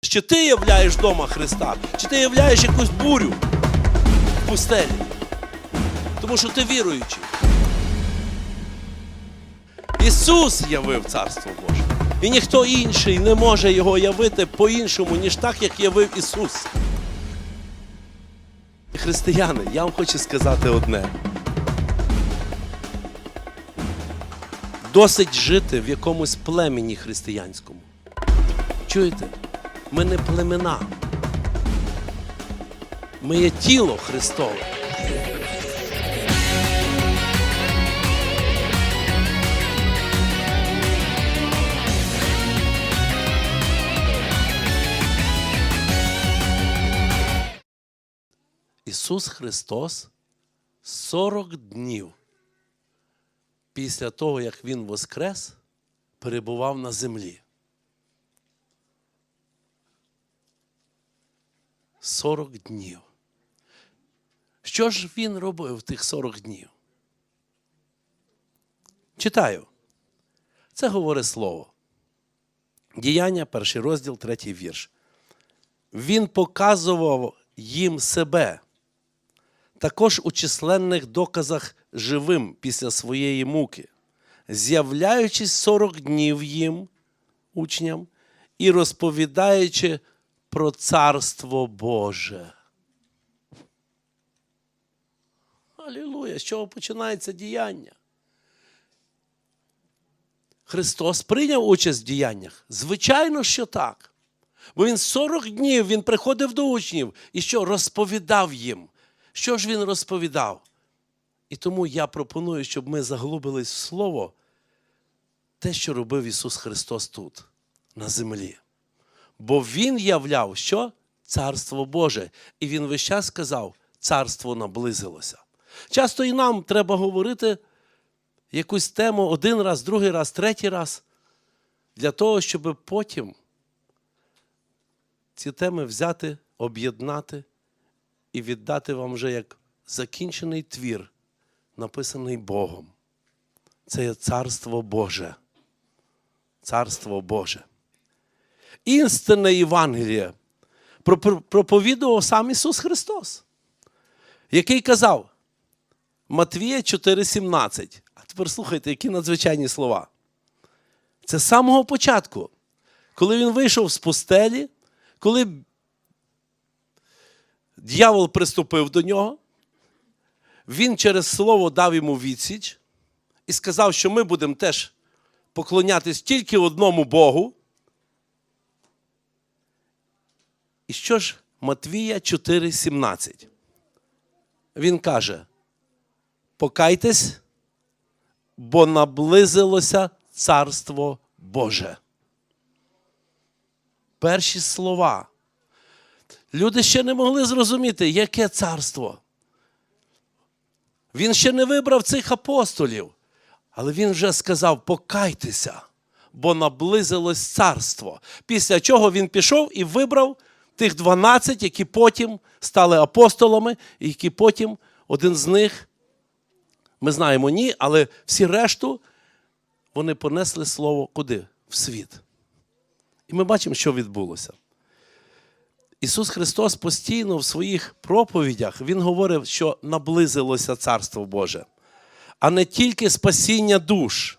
Чи ти являєш дома Христа, чи ти являєш якусь бурю в пустелі? Тому що ти віруючий. Ісус явив Царство Боже. І ніхто інший не може його явити по-іншому, ніж так, як явив Ісус. Християни, я вам хочу сказати одне. Досить жити в якомусь племені християнському. Чуєте? Ми не племена. Ми є тіло Христове. Ісус Христос 40 днів після того, як Він воскрес, перебував на землі. 40 днів. Що ж він робив тих 40 днів? Читаю. Це говорить слово. Діяння, перший розділ, третій вірш. Він показував їм себе, також у численних доказах живим після своєї муки, з'являючись 40 днів їм, учням, і розповідаючи про Царство Боже. Алілуя! З чого починається діяння? Христос прийняв участь в діяннях? Звичайно, що так. Бо він 40 днів він приходив до учнів і що розповідав їм. Що ж він розповідав? І тому я пропоную, щоб ми заглубились в Слово, те, що робив Ісус Христос тут, на землі. Бо Він являв, що? Царство Боже. І Він весь час сказав, царство наблизилося. Часто і нам треба говорити якусь тему один раз, другий раз, третій раз, для того, щоб потім ці теми взяти, об'єднати і віддати вам вже як закінчений твір, написаний Богом. Це є Царство Боже. Царство Боже. Істинне Євангеліє проповідував сам Ісус Христос, який казав Матвія 4,17. А тепер слухайте, які надзвичайні слова. Це з самого початку, коли він вийшов з пустелі, коли дьявол приступив до нього, він через слово дав йому відсіч і сказав, що ми будемо теж поклонятись тільки одному Богу. І що ж Матвія 4,17? Він каже: покайтесь, бо наблизилося Царство Боже. Перші слова. Люди ще не могли зрозуміти, яке царство. Він ще не вибрав цих апостолів, але він вже сказав: покайтеся, бо наблизилось царство. Після чого він пішов і вибрав тих 12, які потім стали апостолами, і які потім один з них, ми знаємо ні, але всі решту вони понесли слово куди? В світ. І ми бачимо, що відбулося. Ісус Христос постійно в своїх проповідях Він говорив, що наблизилося Царство Боже, а не тільки спасіння душ.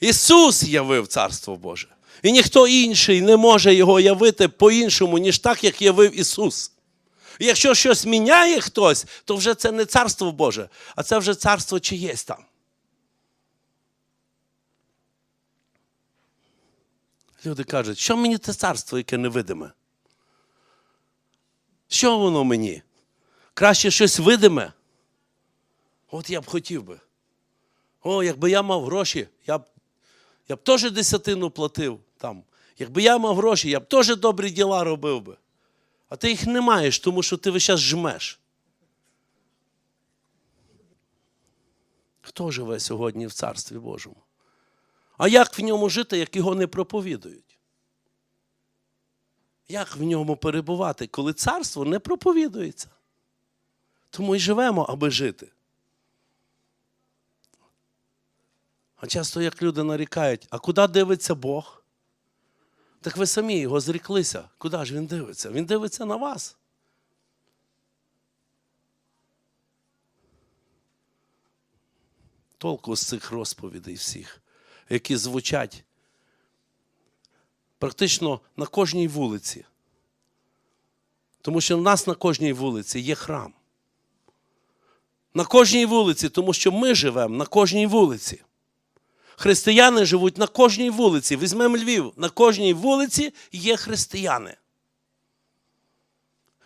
Ісус явив Царство Боже. І ніхто інший не може його явити по-іншому, ніж так, як явив Ісус. І якщо щось міняє хтось, то вже це не Царство Боже, а це вже царство чиєсь там. Люди кажуть, що мені те царство, яке невидиме? Що воно мені? Краще щось видиме. От я б хотів би. О, якби я мав гроші, я б, я б теж десятину платив там. Якби я мав гроші, я б теж добрі діла робив би. А ти їх не маєш, тому що ти весь час жмеш. Хто живе сьогодні в Царстві Божому? А як в ньому жити, як його не проповідують? Як в ньому перебувати, коли царство не проповідується? Тому й живемо, аби жити. А часто як люди нарікають, а куди дивиться Бог? Так ви самі його зріклися. Куди ж він дивиться? Він дивиться на вас. Толку з цих розповідей всіх, які звучать практично на кожній вулиці. Тому що в нас на кожній вулиці є храм. На кожній вулиці, тому що ми живемо на кожній вулиці. Християни живуть на кожній вулиці. Візьмемо Львів, на кожній вулиці є християни.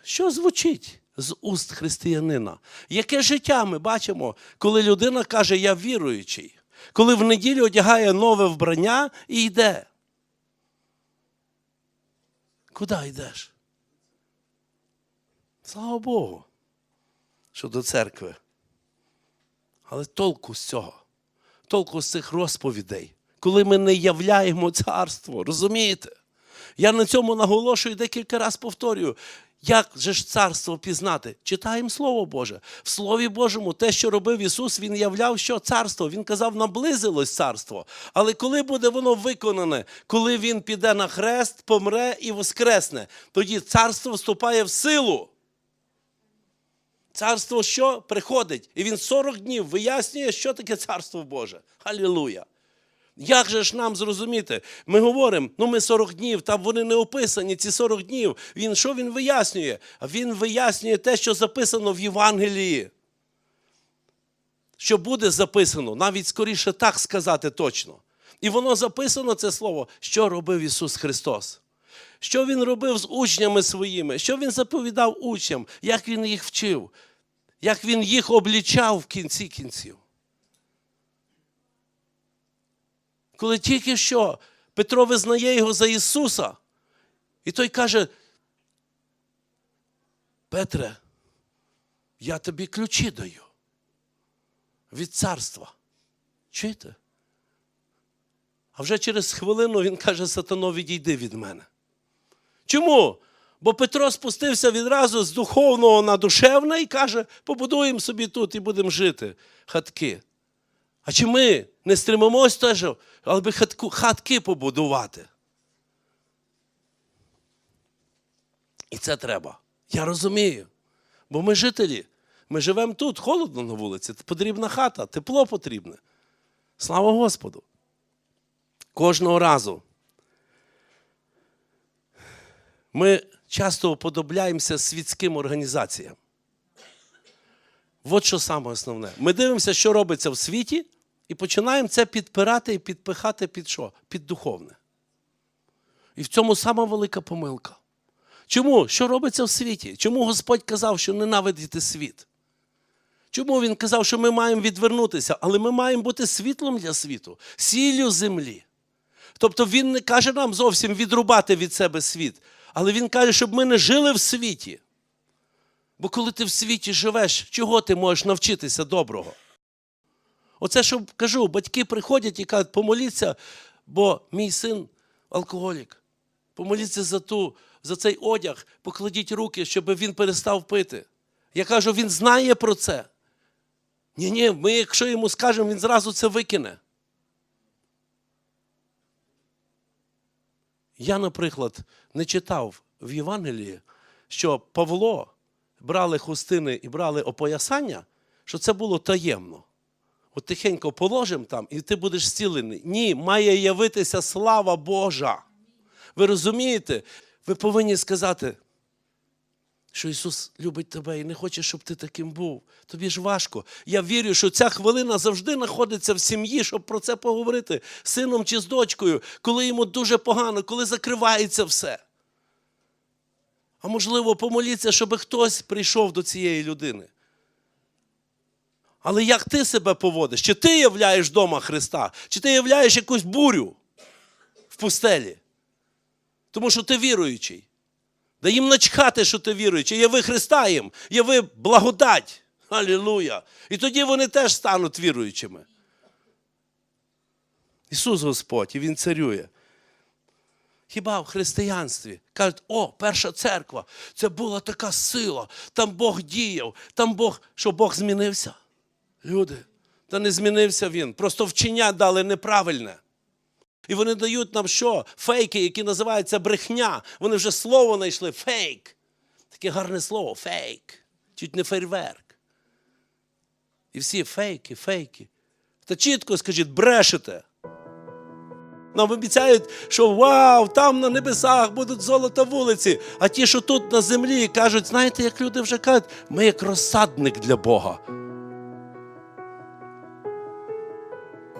Що звучить з уст християнина? Яке життя ми бачимо, коли людина каже, я віруючий, коли в неділю одягає нове вбрання і йде? Куди йдеш? Слава Богу, що до церкви. Але толку з цього, толку з цих розповідей, коли ми не являємо царство, розумієте? Я на цьому наголошую декілька разів повторюю. Як же ж царство пізнати? Читаємо Слово Боже. В Слові Божому те, що робив Ісус, Він являв, що царство. Він казав, наблизилось царство. Але коли буде воно виконане, коли Він піде на хрест, помре і воскресне, тоді царство вступає в силу. Царство що приходить? І він 40 днів вияснює, що таке царство Боже. Халілуя! Як же ж нам зрозуміти? Ми говоримо, ну ми 40 днів, там вони не описані, ці 40 днів. Він що він вияснює? Він вияснює те, що записано в Євангелії. Що буде записано, навіть скоріше так сказати точно. І воно записано, це слово, що робив Ісус Христос. Що Він робив з учнями своїми, що Він заповідав учням, як Він їх вчив, як Він їх облічав в кінці кінців. Коли тільки що Петро визнає його за Ісуса, і той каже: Петре, я тобі ключі даю від царства. Чуєте? А вже через хвилину він каже, сатано, відійди від мене. Чому? Бо Петро спустився відразу з духовного на душевне і каже, побудуємо собі тут і будемо жити хатки. А чи ми не стримимось теж, але би хатку, хатки побудувати? І це треба. Я розумію. Бо ми жителі, ми живемо тут, холодно на вулиці, потрібна хата, тепло потрібне. Слава Господу. Кожного разу. Ми часто уподобляємося світським організаціям. От що саме основне. Ми дивимося, що робиться в світі, і починаємо це підпирати і підпихати під що? Під духовне. І в цьому сама велика помилка. Чому? Що робиться в світі? Чому Господь казав, що ненавидіти світ? Чому Він казав, що ми маємо відвернутися, але ми маємо бути світлом для світу, сіллю землі. Тобто Він не каже нам зовсім відрубати від себе світ, але Він каже, щоб ми не жили в світі. Бо коли ти в світі живеш, чого ти можеш навчитися доброго? Оце, що кажу, батьки приходять і кажуть, помоліться, бо мій син алкоголік. Помоліться за ту, за цей одяг, покладіть руки, щоб він перестав пити. Я кажу, він знає про це. Ні, ні, ми, якщо йому скажемо, він зразу це викине. Я, наприклад, не читав в Євангелії, що Павло брали хустини і брали опоясання, що це було таємно. От тихенько положимо там, і ти будеш зцілений. Ні, має явитися слава Божа. Ви розумієте? Ви повинні сказати, що Ісус любить тебе і не хоче, щоб ти таким був. Тобі ж важко. Я вірю, що ця хвилина завжди знаходиться в сім'ї, щоб про це поговорити з сином чи з дочкою, коли йому дуже погано, коли закривається все. А можливо, помоліться, щоб хтось прийшов до цієї людини. Але як ти себе поводиш? Чи ти являєш дома Христа, чи ти являєш якусь бурю в пустелі? Тому що ти віруючий. Да їм начхати, що ти віруючий. Яви Христа їм, яви благодать. Алілуя. І тоді вони теж стануть віруючими. Ісус Господь, і Він царює. Хіба в християнстві кажуть, о, перша церква, це була така сила, там Бог діяв, там Бог, що Бог змінився. Люди, та не змінився він. Просто вчення дали неправильне. І вони дають нам що? Фейки, які називаються брехня. Вони вже слово знайшли фейк. Таке гарне слово фейк. Чуть не фейерверк. І всі фейки, фейки. Та чітко скажіть, брешете. Нам обіцяють, що вау, там на небесах будуть золота вулиці. А ті, що тут на землі, кажуть, знаєте, як люди вже кажуть, ми як розсадник для Бога.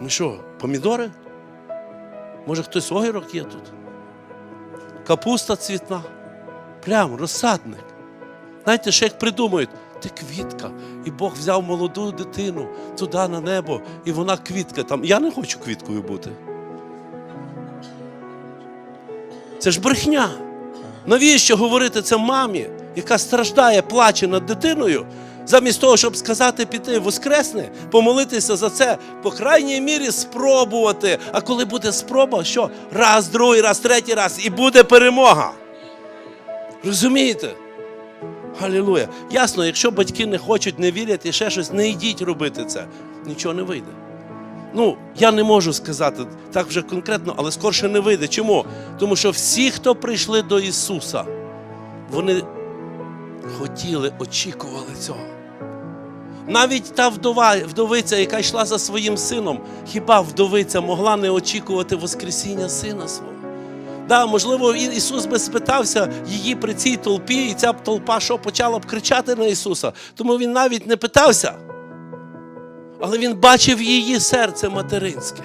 Ну що, помідори? Може, хтось огірок є тут? Капуста цвітна. Прям розсадник. Знаєте, ще як придумають, ти квітка, і Бог взяв молоду дитину туди на небо, і вона квітка там. Я не хочу квіткою бути. Це ж брехня. Навіщо говорити це мамі, яка страждає, плаче над дитиною, замість того, щоб сказати піти воскресне, помолитися за це, по крайній мірі спробувати. А коли буде спроба, що? Раз, другий раз, третій раз, і буде перемога. Розумієте? Халілуя. Ясно, якщо батьки не хочуть, не вірять і ще щось, не йдіть робити це. Нічого не вийде. Ну, я не можу сказати так вже конкретно, але скорше не вийде. Чому? Тому що всі, хто прийшли до Ісуса, вони хотіли, очікували цього. Навіть та вдова, вдовиця, яка йшла за своїм сином, хіба вдовиця могла не очікувати Воскресіння сина свого? Да, можливо, Ісус би спитався її при цій толпі, і ця толпа що почала б кричати на Ісуса. Тому він навіть не питався. Але він бачив її серце материнське.